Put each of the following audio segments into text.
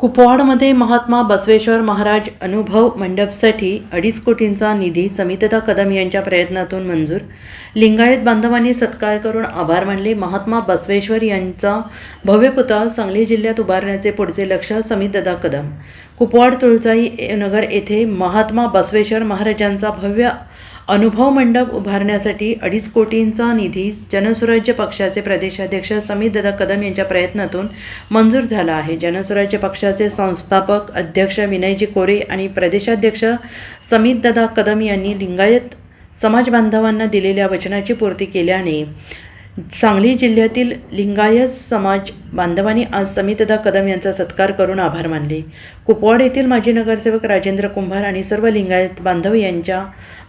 कुपवाडमध्ये महात्मा बसवेश्वर महाराज अनुभव मंडपसाठी अडीच कोटींचा निधी समितदा कदम यांच्या प्रयत्नातून मंजूर. लिंगायत बांधवांनी सत्कार करून आभार मानले. महात्मा बसवेश्वर यांचा भव्य पुतळा सांगली जिल्ह्यात उभारण्याचे पुढचे लक्ष्य समितदा कदम. कुपवाड तुळजाई नगर येथे महात्मा बसवेश्वर महाराजांचा भव्य अनुभव मंडप उभारण्यासाठी अडीच कोटींचा निधी जनसुराज्य पक्षाचे प्रदेशाध्यक्ष समितदादा कदम यांच्या प्रयत्नातून मंजूर झाला आहे. जनसुराज्य पक्षाचे संस्थापक अध्यक्ष विनयजी कोरे आणि प्रदेशाध्यक्ष समितदादा कदम यांनी लिंगायत समाज बांधवांना दिलेल्या वचनाची पूर्ती केल्याने सांगली जिल्ह्यातील लिंगायत समाज बांधवांनी आज समितदा कदम यांचा सत्कार करून आभार मानले. कुपवाड येथील माजी नगरसेवक राजेंद्र कुंभार आणि सर्व लिंगायत बांधव यांच्या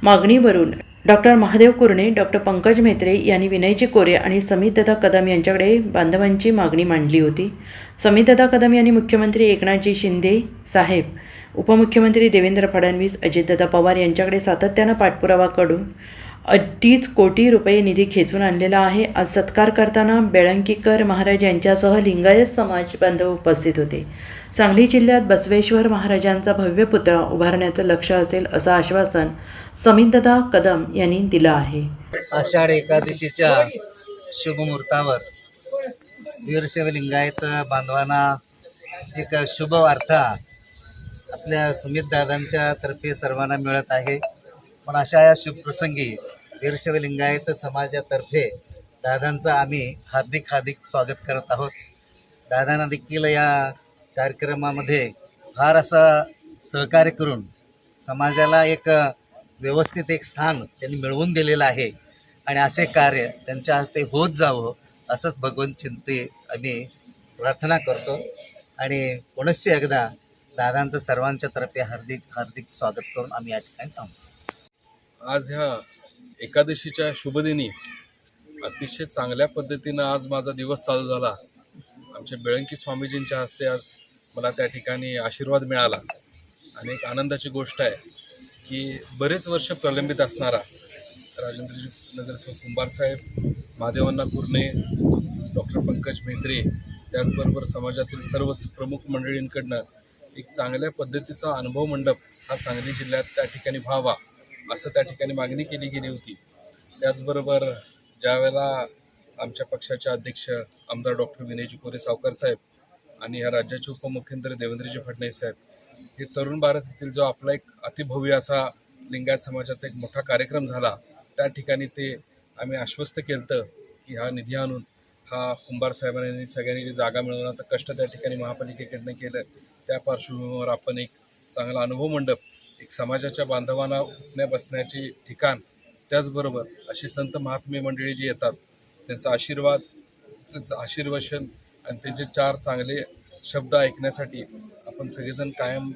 मागणीवरून डॉक्टर महादेव कुरणे डॉक्टर पंकज म्हेत्रे यांनी विनयजी कोरे आणि समितदादा कदम यांच्याकडे बांधवांची मागणी मांडली होती. समितदादा कदम यांनी मुख्यमंत्री एकनाथजी शिंदे साहेब उपमुख्यमंत्री देवेंद्र फडणवीस अजितदादा पवार यांच्याकडे सातत्यानं पाठपुरावा करून अडीच कोटी रुपये निधी खेचून आणलेला आहे. आज सत्कार करताना बेळंकीकर महाराज यांच्यासह लिंगायत समाज बांधव उपस्थित होते. सांगली जिल्ह्यात बसवेश्वर महाराजांचा भव्य पुतळा उभारण्याचं लक्ष असेल असं आश्वासन समितदा कदम यांनी दिलं आहे. आषाढ एकादशीच्या शुभमुहूर्तावर वीरशैव लिंगायत बांधवांना एक शुभ वार्ता आपल्या सुमित दादांच्या तर्फे सर्वांना मिळत आहे. पण अशा या शुभप्रसंगी वीरशैव लिंगायत समाजातर्फे दादांचं आम्ही हार्दिक हार्दिक स्वागत करत आहोत. दादांना देखील या कार्यक्रमामध्ये फार असा सहकार्य करून समाजाला एक व्यवस्थित एक स्थान त्यांनी मिळवून दिलेलं आहे आणि असे कार्य त्यांच्या हस्ते होत जावं असंच भगवंत चिंते आम्ही प्रार्थना करतो आणि पुनश्च एकदा दादांचं सर्वांच्या तर्फे हार्दिक हार्दिक स्वागत करून आम्ही या ठिकाणी थांबतो. आज ह्या एकादशीच्या शुभदिनी अतिशय चांगल्या पद्धतीनं आज माझा दिवस चालू झाला. आमच्या बेळंकी स्वामीजींच्या हस्ते आज मला त्या ठिकाणी आशीर्वाद मिळाला. आणि एक आनंदाची गोष्ट आहे की बरेच वर्ष प्रलंबित असणारा राजेंद्रजी नगरसेवक कुंभारसाहेब महादेवांना कुर्णे डॉक्टर पंकज म्हेत्रे त्याचबरोबर समाजातील सर्वच प्रमुख मंडळींकडनं एक चांगल्या पद्धतीचा अनुभव मंडप हा सांगली जिल्ह्यात त्या ठिकाणी व्हावा. असं त्या ठिकाणी मागणी केली गेली होती. त्याचबरोबर ज्यावेळेला आमच्या पक्षाचे अध्यक्ष आमदार डॉक्टर विनयजी कोरे सावकर साहेब आणि ह्या राज्याचे उपमुख्यमंत्री देवेंद्रजी फडणवीस साहेब हे तरुण भारत येथील जो आपला एक अतिभव्य असा लिंगायत समाजाचा एक मोठा कार्यक्रम झाला त्या ठिकाणी ते आम्ही आश्वस्त केलं की हा निधी आणून हा कुंभार साहेबांनी सगळ्यांनी जी जागा मिळवण्याचं कष्ट त्या ठिकाणी महापालिकेकडनं केलं त्या पार्श्वभूमीवर आपण एक चांगला अनुभव मंडप एक समाजाच्या बांधवांना उठण्या बसण्याची ठिकाण त्याचबरोबर अशी संत महात्मे मंडळी जी येतात त्यांचा आशीर्वाद त्यांचं आशीर्वचन आणि त्यांचे चार चांगले शब्द ऐकण्यासाठी आपण सगळेजण कायम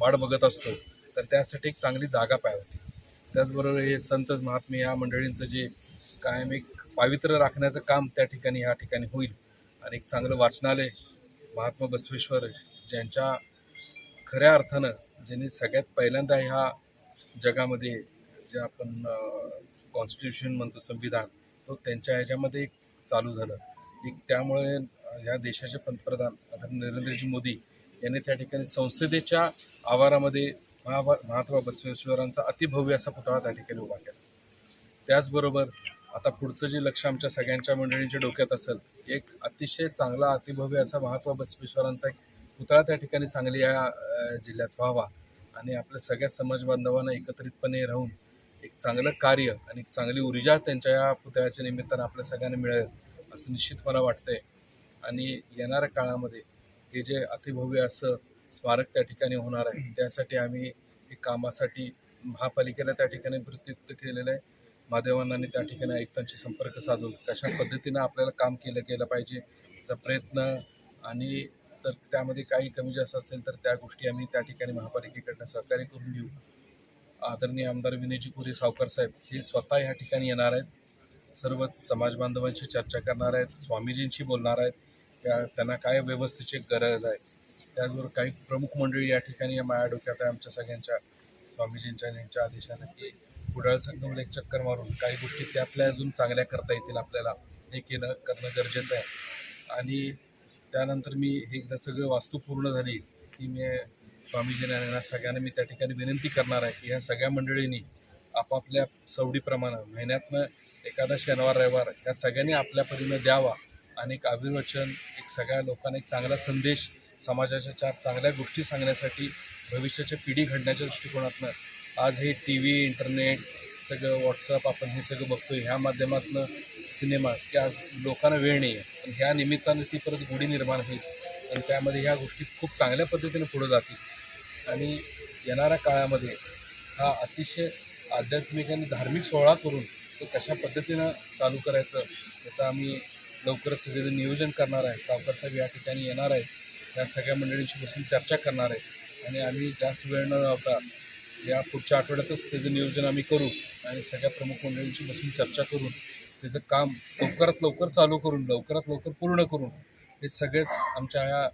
वाढ वाट बघत असतो. तर त्यासाठी एक चांगली जागा पाहिजे होती त्याचबरोबर हे संत महात्मे या मंडळींचं जे कायम एक पावित्र्य राखण्याचं काम त्या ठिकाणी ह्या ठिकाणी होईल. आणि एक चांगलं वाचनालय महात्मा बसवेश्वर ज्यांच्या खऱ्या अर्थानं ज्यांनी सगळ्यात पहिल्यांदा ह्या जगामध्ये जे आपण कॉन्स्टिट्यूशन म्हणतो संविधान तो त्यांच्या ह्याच्यामध्ये एक चालू झालं. एक त्यामुळे ह्या देशाचे पंतप्रधान आदरणीय नरेंद्रजी मोदी यांनी त्या ठिकाणी संसदेच्या आवारामध्ये महाभा महात्मा बसवेश्वरांचा अतिभव्य असा पुतळा त्या ठिकाणी उभा केला. त्याचबरोबर आता पुढचं जे लक्ष आमच्या सगळ्यांच्या मंडळींच्या डोक्यात असेल एक अतिशय चांगला अतिभव्य असा महात्मा बसवेश्वरांचा एक पुतळा त्या ठिकाणी सांगली या जिल्ह्यात व्हावा. आणि आपल्या सगळ्या समाज बांधवांना एकत्रितपणे राहून एक चांगलं कार्य आणि एक चांगली ऊर्जा त्यांच्या या पुतळ्याच्या निमित्तानं आपल्या सगळ्यांना मिळेल असं निश्चित मला वाटतंय. आणि येणाऱ्या काळामध्ये हे जे अतिभव्य असं स्मारक त्या ठिकाणी होणार आहे त्यासाठी आम्ही हे कामासाठी महापालिकेला त्या ठिकाणी प्रत्युक्त केलेलं आहे. महादेवांनी त्या ठिकाणी आयुक्तांशी संपर्क साधून कशा पद्धतीनं आपल्याला काम केलं गेलं पाहिजे त्याचा प्रयत्न आणि तर त्यामध्ये काही कमी जास्त असेल तर त्या गोष्टी आम्ही त्या ठिकाणी महापालिकेकडनं सहकार्य करून घेऊ. आदरणीय आमदार विनयजी पुरे सावकर साहेब हे स्वतः ह्या ठिकाणी येणार आहेत. सर्वच समाज बांधवांशी चर्चा करणार आहेत स्वामीजींशी बोलणार आहेत. त्या त्यांना काय व्यवस्थेची गरज आहे त्याचबरोबर काही प्रमुख मंडळी या ठिकाणी या माया डोक्यात आहे. आमच्या सगळ्यांच्या स्वामीजींच्या यांच्या आदेशाने की पुढाळ संगमला एक चक्कर मारून काही गोष्टी त्यातल्या अजून चांगल्या करता येतील आपल्याला. हे केलं करणं गरजेचं आहे. आणि त्यानंतर मी हे एकदा सगळं वास्तू पूर्ण झाली की मी स्वामीजींना आणि यांना सगळ्यांना मी त्या ठिकाणी विनंती करणार आहे की ह्या सगळ्या मंडळींनी आपापल्या सवडीप्रमाणे महिन्यातनं एखादा शनिवार रविवार या सगळ्यांनी आपल्या परीनं द्यावा आणि एक अभिवचन एक सगळ्या लोकांना एक चांगला संदेश समाजाच्या चार चांगल्या गोष्टी सांगण्यासाठी भविष्याच्या पिढी घडण्याच्या दृष्टिकोनातनं आज हे टी व्ही इंटरनेट सगळं व्हॉट्सअप आपण हे सगळं बघतो ह्या माध्यमातनं सिनेमा की आज लोकांना वेळ नाही आहे पण ह्या निमित्तानं ती परत गोडी निर्माण होईल. आणि त्यामध्ये ह्या गोष्टी खूप चांगल्या पद्धतीने पुढे जातील. आणि येणाऱ्या काळामध्ये हा अतिशय आध्यात्मिक आणि धार्मिक सोहळा करून तो कशा पद्धतीनं चालू करायचं याचं आम्ही लवकरच सगळेजण नियोजन करणार आहे. सावकार साहेब या ठिकाणी येणार आहे त्या सगळ्या मंडळींशी बसून चर्चा करणार आहे आणि आम्ही जास्त वेळ न लावता या पुढच्या आठवड्यातच त्याचं नियोजन आम्ही करू आणि सगळ्या प्रमुख मंडळींशी बसून चर्चा करून त्याचं काम लवकरात लवकर चालू करून लवकरात लवकर पूर्ण करून हे सगळेच आमच्या ह्या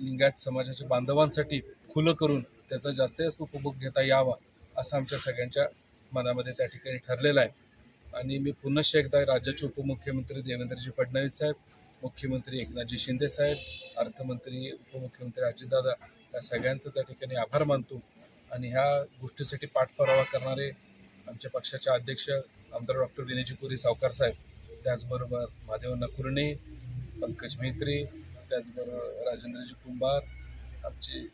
लिंगायत समाजाच्या बांधवांसाठी खुलं करून त्याचा जास्तीत जास्त उपभोग घेता यावा असं आमच्या सगळ्यांच्या मनामध्ये त्या ठिकाणी ठरलेलं आहे. आणि मी पुनश्च एकदा राज्याचे उपमुख्यमंत्री देवेंद्रजी फडणवीस साहेब मुख्यमंत्री एकनाथजी शिंदे साहेब अर्थमंत्री उपमुख्यमंत्री अजितदादा या सगळ्यांचं त्या ठिकाणी आभार मानतो. आणि ह्या गोष्टीसाठी पाठपुरावा करणारे आमच्या पक्षाचे अध्यक्ष आमदार डॉक्टर विनयजी पुरी सावकार साहेब त्याचबरोबर महादेव नकुर्णे पंकज म्हेत्रे त्याचबरोबर राजेंद्रजी कुंभार आमचे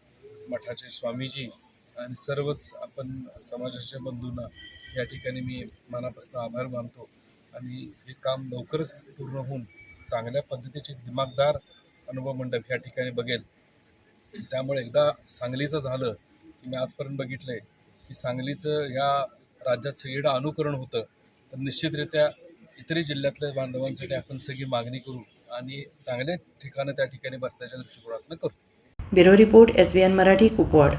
मठाचे स्वामीजी आणि सर्वच आपण समाजाच्या बंधूंना या ठिकाणी मी मनापासून आभार मानतो आणि हे काम लवकरच पूर्ण होऊन चांगल्या पद्धतीचे दिमागदार अनुभव मंडप या ठिकाणी बघेल. त्यामुळे एकदा सांगलीचं झालं की मी आजपर्यंत बघितलं आहे की सांगलीचं ह्या राज्यात सगळीकडं अनुकरण होतं. तर निश्चितरित्या इतरही जिल्ह्यातल्या बांधवांसाठी आपण सगळी मागणी करू आणि चांगल्या ठिकाणं त्या ठिकाणी बसण्याच्या दृष्टिकोनातून करू. Bureau report S B N Marathi Kupwad.